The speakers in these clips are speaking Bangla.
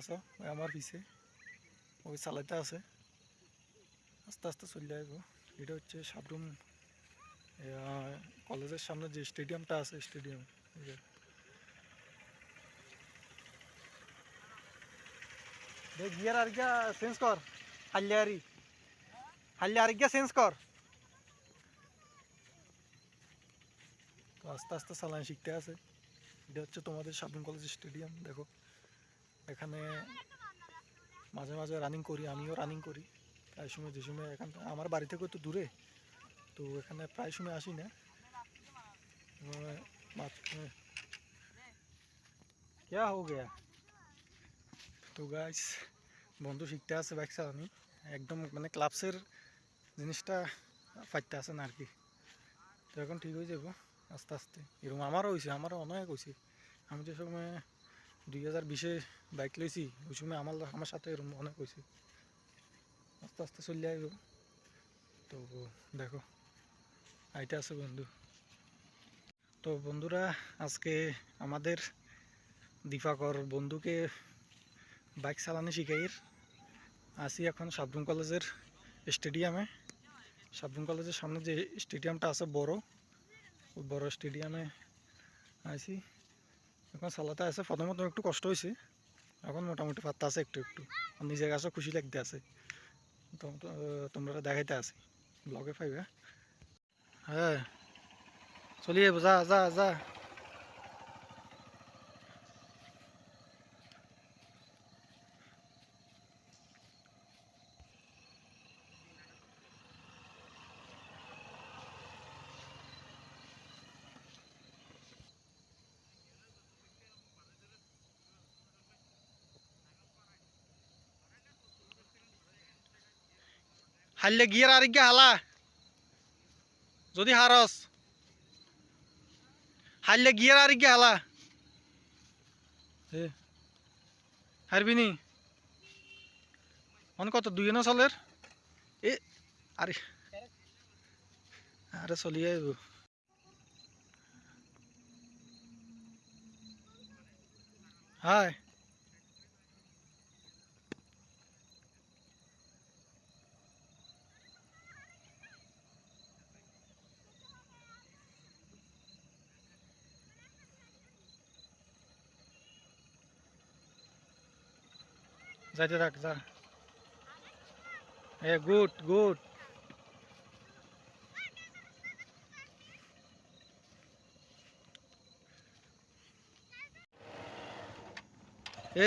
আছো, ওই আমার পিছে। ওই চালাইতে আছে। আস্তে আস্তে চলে এটা হচ্ছে সাবরুম কলেজের সামনে যে স্টেডিয়ামটা আছে, স্টেডিয়াম গিয়ার আর গিয়া চেঞ্জ কর। হাল্লে আরি গিয়া চেঞ্জ কর। আস্তে আস্তে চালান শিখতে আছে। এটা হচ্ছে তোমাদের সাবরুম কলেজ স্টেডিয়াম, দেখো। এখানে মাঝে মাঝে রানিং করি আমিও রানিং করি প্রায় সময় যে সময় এখান থেকে- আমার বাড়ি থেকে তো দূরে তো এখানে প্রায় সময় আসি না আহ, মাঝখানে क्या हो गया তো গাইস বন্ধু শিখতে আছে বাইক চালানি একদম মানে ক্লাবসের জিনিসটা ফাইতে আছে না আর কি তো এখন ঠিক হয়ে যাব আস্তে আস্তে এরকম আমারও হয়েছে আমারও অনেক হয়েছে আমি যে সময় দুই হাজার বিশে বাইক লইছি ওই সময় আমার আমার সাথে এরকম অনেক হয়েছে আস্তে আস্তে চলে আইব তো দেখো আইটা আছে বন্ধু। তো বন্ধুরা, আজকে আমাদের দীপাকর বন্ধুকে বাইক চালানো শিখাইর আসি এখন সাবরুম কলেজের স্টেডিয়ামে। সাবরুম কলেজের সামনে যে স্টেডিয়ামটা আছে বড়, ওই বড় স্টেডিয়ামে আইসি এখন চালাতে আছে প্রথমত একটু কষ্ট হয়েছে এখন মোটামুটি পাত্তা আছে একটু একটু। আর নিজের কাছেও খুশি লাগতে আছে। তো- তোমরা দেখাইতে আছে। ব্লগে পাইবে। হ্যাঁ চলিয়ে যা যা যা। হারলে গিয়ার আর গিয়ে হালা। যদি হারস। হারলে গিয়ার আর গিয়ে হালা। হারবি নি। অন কত দুই না চলের এ আরে। আরে চলিয়ে আইব। যাইতে থাক, যা। এ, গুড গুড।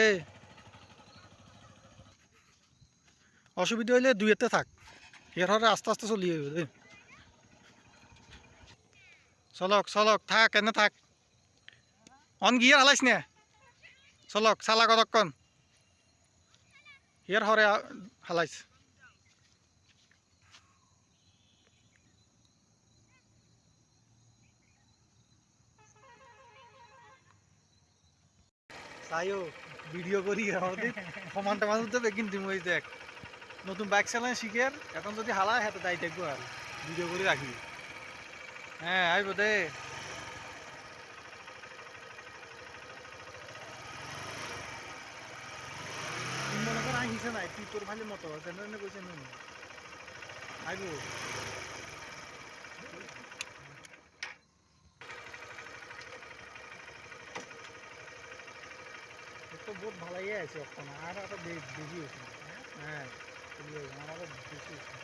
এ, অসুবিধা হইলে দুইতে থাক। এর হরে আস্তে আস্তে চলি যাবে চলক চলক, থাক, এনে থাক। অন গিয়ে হালাইস নে। চলক চালা কতক্ষণ হরে আ- হালাইছ চাইও ভিডিও করি আমাদের সমান টমান তো কিন্তু মই দেখ নতুন বাইক চালাই শিখে এখন যদি হালা হাতে তাই দেখব আর ভিডিও করে রাখি হ্যাঁ আইব দে তুই মনে নাই তুই তোর ভালে মতো যেনে কৈছে নুন। আইবো। তো বহুত ভালাই আছে এখন আর একটা বেশি হয়েছে হ্যাঁ আমার আরও বেশি হয়েছে